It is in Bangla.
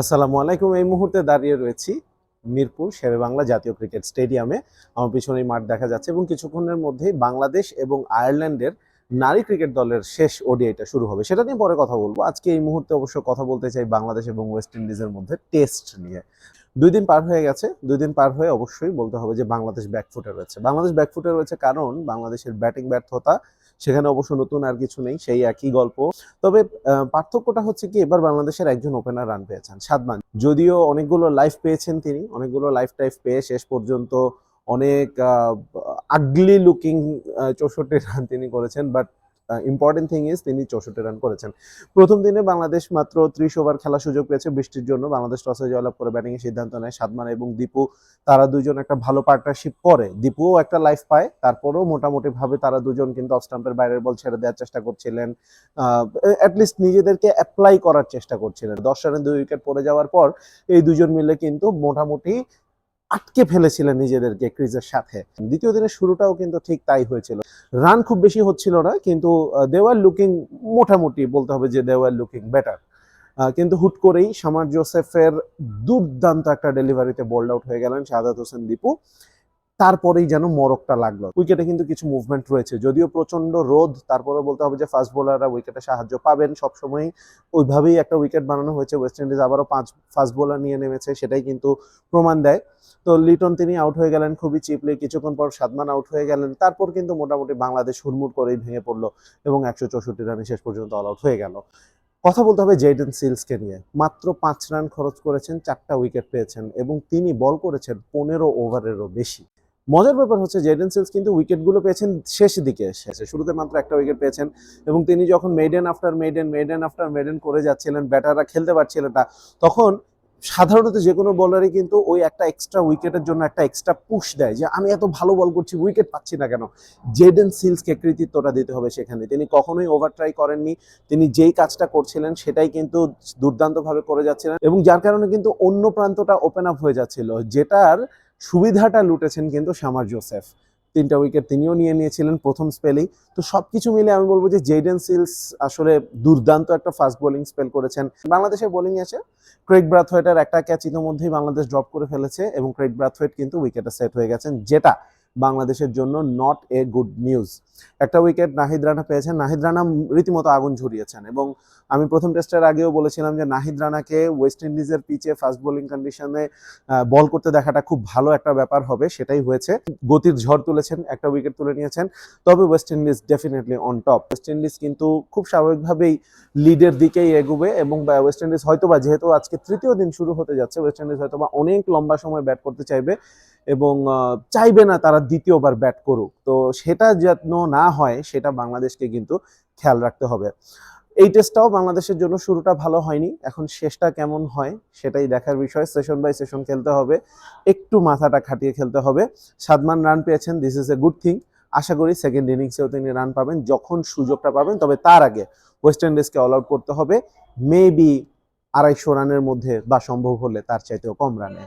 আসসালামু আলাইকুম। এই মুহূর্তে দাঁড়িয়ে রয়েছি মিরপুর শেরে বাংলা জাতীয় ক্রিকেট স্টেডিয়ামে। আমার পিছনে মাঠ দেখা যাচ্ছে এবং কিছুক্ষণের মধ্যেই বাংলাদেশ এবং আয়ারল্যান্ডের নারী ক্রিকেট দলের শেষ ওডিআইটা শুরু হবে। সেটা নিয়ে পরে কথা বলব। আজকে এই মুহূর্তে অবশ্য কথা বলতে চাই বাংলাদেশ এবং ওয়েস্ট ইন্ডিজের মধ্যে টেস্ট নিয়ে। দুই দিন পার হয়ে গেছে, দুই দিন পার হয়ে অবশ্যই বলতে হবে যে বাংলাদেশ ব্যাকফুটে রয়েছে। বাংলাদেশ ব্যাকফুটে রয়েছে কারণ বাংলাদেশের ব্যাটিং ব্যর্থতা, সেখানে অবশ্য নতুন আর কিছু নেই, সেই একই গল্প। তবে পার্থক্যটা হচ্ছে কি, এবার বাংলাদেশের একজন ওপেনার রান পেয়েছেন, সাদমান। যদিও অনেকগুলো লাইফ পেয়েছেন তিনি, অনেকগুলো লাইফ টাইফ পেয়ে শেষ পর্যন্ত অনেক আগলি লুকিং চৌষট্টি রান তিনি করেছেন বাট ইম্পর্টেন্ট থিং ইজ তিনি চৌষট্টি রান করেছেন। প্রথম দিনে বাংলাদেশ মাত্র ত্রিশ ওভার খেলার সুযোগ পেয়েছে বৃষ্টির জন্য। বাংলাদেশ টসে জয়লাভ করে ব্যাটিং এর সিদ্ধান্ত নেয় সাদমান এবং দীপু। তারা দুজন একটা ভালো পার্টনারশিপ করে। দীপুও একটা লাইফ পায়। তারপরেও মোটামুটি ভাবে তারা দুজন কিন্তু অফ স্টাম্পের বাইরের বল ছেড়ে দেওয়ার চেষ্টা করছিলেন। অ্যাটলিস্ট নিজেদেরকে অ্যাপ্লাই করার চেষ্টা করছিলেন। দশ রানে দুই উইকেট পড়ে যাওয়ার পর এই দুজন মিলে কিন্তু মোটামুটি আটকে ফেলেছিলেন নিজেদেরকে ক্রিজের সাথে। দ্বিতীয় দিনের শুরুটাও কিন্তু ঠিক তাই হয়েছিল। রান খুব বেশি হচ্ছিল না, কিন্তু দেওয়ার লুকিং মোটামুটি বলতে হবে যে দেওয়ার লুকিং বেটার কিন্তু হুট করেই সামার জোসেফের দুর্দান্ত একটা ডেলিভারিতে বোল্ড আউট হয়ে গেলেন শাহাদাত হোসেন দীপু। তারপরেই যেন মরকটা লাগল। উইকেটে কিন্তু কিছু মুভমেন্ট রয়েছে, যদিও প্রচণ্ড রোদ তারপরে বলতে হবে যে ফাস্ট বোলাররা উইকেটে সাহায্য পাবেন সবসময়ই। ওইভাবেই একটা উইকেট বানানো হয়েছে ওয়েস্ট ইন্ডিজ আবারও পাঁচ ফাস্ট বোলার নিয়ে নেমেছে, সেটাই কিন্তু প্রমাণ দেয়। তো লিটন তিনি আউট হয়ে গেলেন খুবই চিপলি কিছুক্ষণ পর সাদমান আউট হয়ে গেলেন। তারপর কিন্তু মোটামুটি বাংলাদেশ হুড়মুড় করেই ভেঙে পড়ল এবং একশো চৌষট্টি রানে শেষ পর্যন্ত অল আউট হয়ে গেল। কথা বলতে হবে জেডেন সিলসকে নিয়ে। মাত্র পাঁচ রান খরচ করেছেন, চারটা উইকেট পেয়েছেন এবং তিনি বল করেছেন পনেরো ওভারেরও বেশি। মজার ব্যাপার হচ্ছে জেডেন সিলস কিন্তু উইকেটগুলো পেয়েছেন শেষ দিকে এসে শুরুতে মাত্র একটা উইকেট পেয়েছেন এবং তিনি যখন maiden after maiden maiden after maiden করে যাচ্ছিলেন ব্যাটাররা খেলতে পারছিলেন না, তখন সাধারণত যে কোনো বলারই কিন্তু ওই একটা এক্সট্রা উইকেটের জন্য একটা এক্সট্রা পুশ দেয় যে আমি এত ভালো বল করছি উইকেট পাচ্ছি না কেন? জেডেন সিলসকে কৃতিত্বটা দিতে হবে সেখানে। তিনি কখনোই ওভার ট্রাই করেননি। তিনি যেই কাজটা করছিলেন সেটাই কিন্তু দুর্দান্তভাবে করে যাচ্ছিলেন এবং যার কারণে কিন্তু অন্য প্রান্তটা ওপেন আপ হয়ে যাচ্ছিল, যেটার সুবিধাটা লুটেছেন কিন্তু শামার জোসেফ। তিনটা উইকেট তিনিও নিয়ে নিয়েছিলেন প্রথম স্পেলেই তো সব কিছু মিলে আমি বলব যে জেডেন সিলস আসলে দুর্দান্ত একটা ফাস্ট বোলিং স্পেল করেছেন। বাংলাদেশের বোলিং আছে ক্রেক ব্রাথওয়েটের একটা ক্যাচ ইতিমধ্যেই বাংলাদেশ ড্রপ করে ফেলেছে এবং ক্রেক ব্রাথওয়েট কিন্তু উইকেটে সেট হয়ে গেছেন, যেটা বাংলাদেশের জন্য নট এ গুড নিউজ একটা উইকেট নাহিদ রানা পেয়েছেন। নাহিদ রানা রীতিমতো আগুন ঝরিয়েছেন এবং আমি প্রথম টেস্টের আগেও বলেছিলাম যে নাহিদ রানাকে ওয়েস্ট ইন্ডিজের পিচে ফাস্ট বোলিং কন্ডিশনে বল করতে দেখাটা খুব ভালো একটা ব্যাপার হবে, সেটাই হয়েছে। গতির ঝড় তুলেছেন, একটা উইকেট তুলে নিয়েছেন। তবে West Indies definitely on top West Indies কিন্তু খুব স্বাভাবিকভাবেই লিডের দিকেই এগোবে এবং ওয়েস্ট ইন্ডিজ হয়তোবা, যেহেতু আজকে তৃতীয় দিন শুরু হতে যাচ্ছে ওয়েস্ট ইন্ডিজ হয়তোবা অনেক লম্বা সময় ব্যাট করতে চাইবে। এবং চাইবে না তারা দ্বিতীয়বার ব্যাট করুক। তো সেটা যেন না হয়, সেটা বাংলাদেশকে কিন্তু খেয়াল রাখতে হবে। এই টেস্টটাও বাংলাদেশের জন্য শুরুটা ভালো হয়নি। এখন শেষটা কেমন হয়, সেটাই দেখার বিষয়। সেশন বাই সেশন খেলতে হবে। একটু মাথাটা খাটিয়ে খেলতে হবে। সাদমান রান পেয়েছেন this is a good thing আশা করি সেকেন্ড ইনিংসেও তিনি রান পাবেন, যখন সুযোগটা পাবেন। তবে তার আগে ওয়েস্ট ইন্ডিজকে অল আউট করতে হবে। মেবি আড়াইশো রানের মধ্যে বা সম্ভব হলে তার চাইতেও কম রানে।